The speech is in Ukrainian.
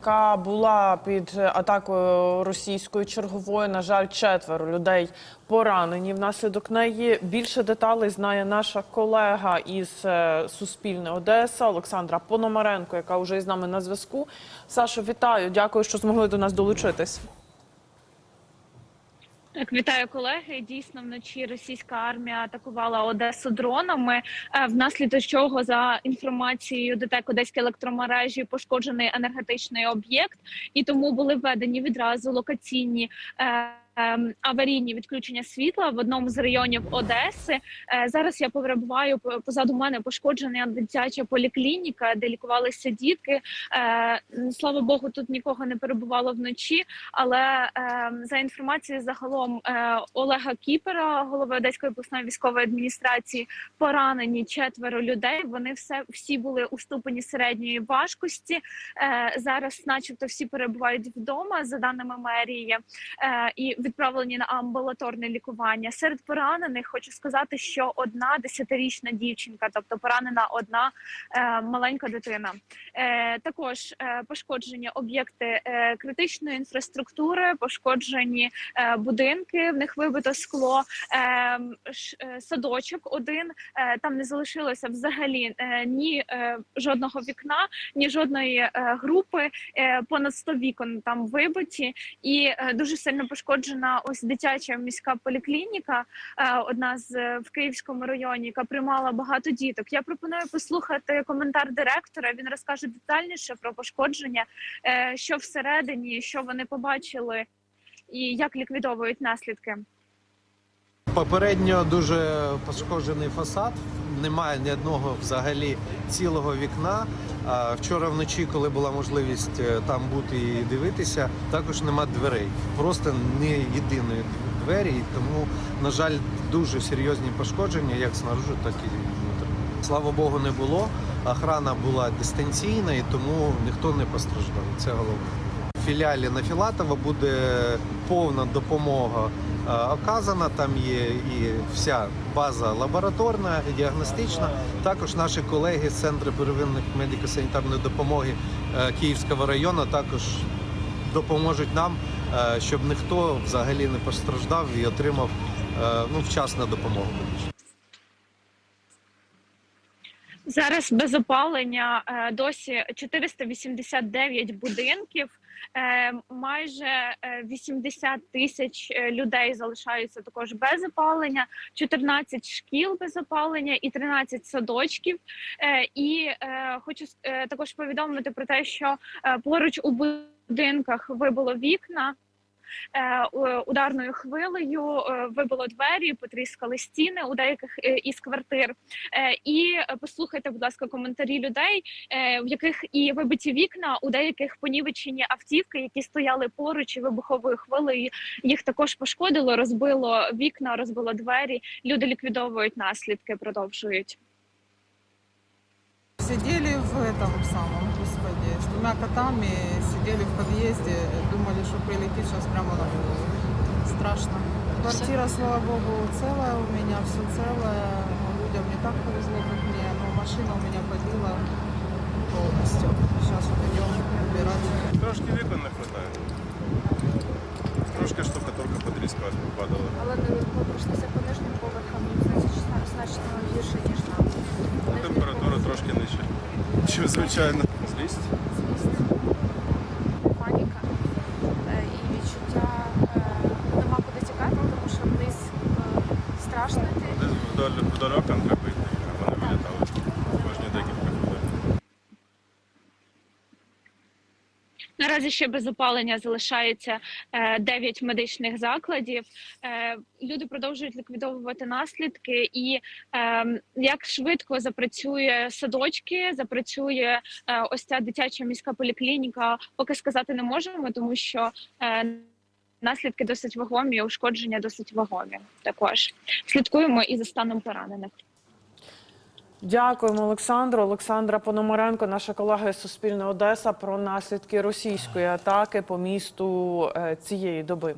яка була під атакою російської чергової. На жаль, четверо людей поранені. Внаслідок неї більше деталей знає наша колега із е, Суспільне Одеса Олександра Пономаренко, яка вже із нами на зв'язку. Сашо, вітаю! Дякую, що змогли до нас долучитись. Так, вітаю колеги. Дійсно, вночі російська армія атакувала Одесу дронами. е, Внаслідок чого, за інформацією ДТЕК Одеської електромережі, пошкоджений енергетичний об'єкт, і тому були введені відразу локаційні. Ем, Аварійні відключення світла в одному з районів Одеси. Е, Зараз я перебуваю по- позаду мене пошкоджена дитяча поліклініка, де лікувалися дітки. Е, Слава Богу, тут нікого не перебувало вночі. Але е, за інформацією загалом е, Олега Кіпера, голови Одеської обласної військової адміністрації, поранені четверо людей. Вони все всі були у ступені середньої важкості. Зараз, начебто, всі перебувають вдома, за даними мерії, і відправлені на амбулаторне лікування. Серед поранених хочу сказати, що одна десятирічна дівчинка, тобто поранена одна е, маленька дитина. Е, також е, пошкоджені об'єкти е, критичної інфраструктури, пошкоджені е, будинки, в них вибито скло, е, ш- е, садочок один. Е, там не залишилося взагалі е, ні е, жодного вікна, ні жодної е, групи. Е, понад 100 вікон там вибиті, і е, дуже сильно пошкоджена ось дитяча міська поліклініка, е, одна з е, в Київському районі, яка приймала багато діток. Я пропоную послухати коментар директора. Він розкаже детальніше про пошкодження, е, що всередині, що вони побачили, і як ліквідовують наслідки. Попередньо дуже пошкоджений фасад. Немає ні одного взагалі цілого вікна. Вчора вночі, коли була можливість е, там бути і дивитися, також нема дверей. Просто не єдиної двері. Тому, на жаль, дуже серйозні пошкодження, як снаружи, так і внутрі. Слава Богу, не було. Охрана була дистанційна, і тому ніхто не постраждав. Це головне. Філіалі на Філатова буде повна допомога е, оказана. Там є і вся база лабораторна, і діагностична. Також наші колеги з центру первинних медико-санітарної допомоги е, Київського району також допоможуть нам, е, щоб ніхто взагалі не постраждав і отримав ну, вчасну допомогу. Зараз без опалення е, досі 489 будинків. е, Майже е, 80 тисяч е, людей залишаються також без опалення, 14 шкіл без опалення і 13 садочків. І хочу також повідомити про те, що поруч у будинках вибило вікна. Е, Ударною хвилею е, вибило двері, потріскали стіни у деяких е, із квартир. І послухайте, будь ласка, коментарі людей, в яких і вибиті вікна, у деяких понівечені автівки, які стояли поруч і вибуховою хвилею. Їх також пошкодило, розбило вікна, розбило двері. Люди ліквідовують наслідки, продовжують. Сидели в этом самом, господи, с двумя котами, сидели в подъезде, думали, что прилетит сейчас прямо на голову. Страшно. Квартира, слава богу, целая у меня, все целое. Людям не так повезло, как мне, но машина у меня побила полностью. Сейчас вот идем убирать. Трошки вікон не хватає. Трошки штукатурка потріскалась, попадала. Але не пройшлися по нижнім поверхам, значить, значно гірше, ніж нам. Температура трошки нижча. Чи звичайно? Злість? Звісно, паніка е, і відчуття е, нема куди тікати, тому що вниз е, страшно йти. Десь вдоль, вдоль окон треба йти, а вони вилітали. Кожні декілька хвилин. Наразі ще без опалення залишається е, 9 медичних закладів. Е, Люди продовжують ліквідовувати наслідки, і е, як швидко запрацює садочки, запрацює е, ось ця дитяча міська поліклініка. Поки сказати не можемо, тому що е, наслідки досить вагомі, ушкодження досить вагомі. Також слідкуємо і за станом поранених. Дякуємо, Олександру. Олександра Пономаренко, наша колега з Суспільного Одеса, про наслідки російської атаки по місту е, цієї доби.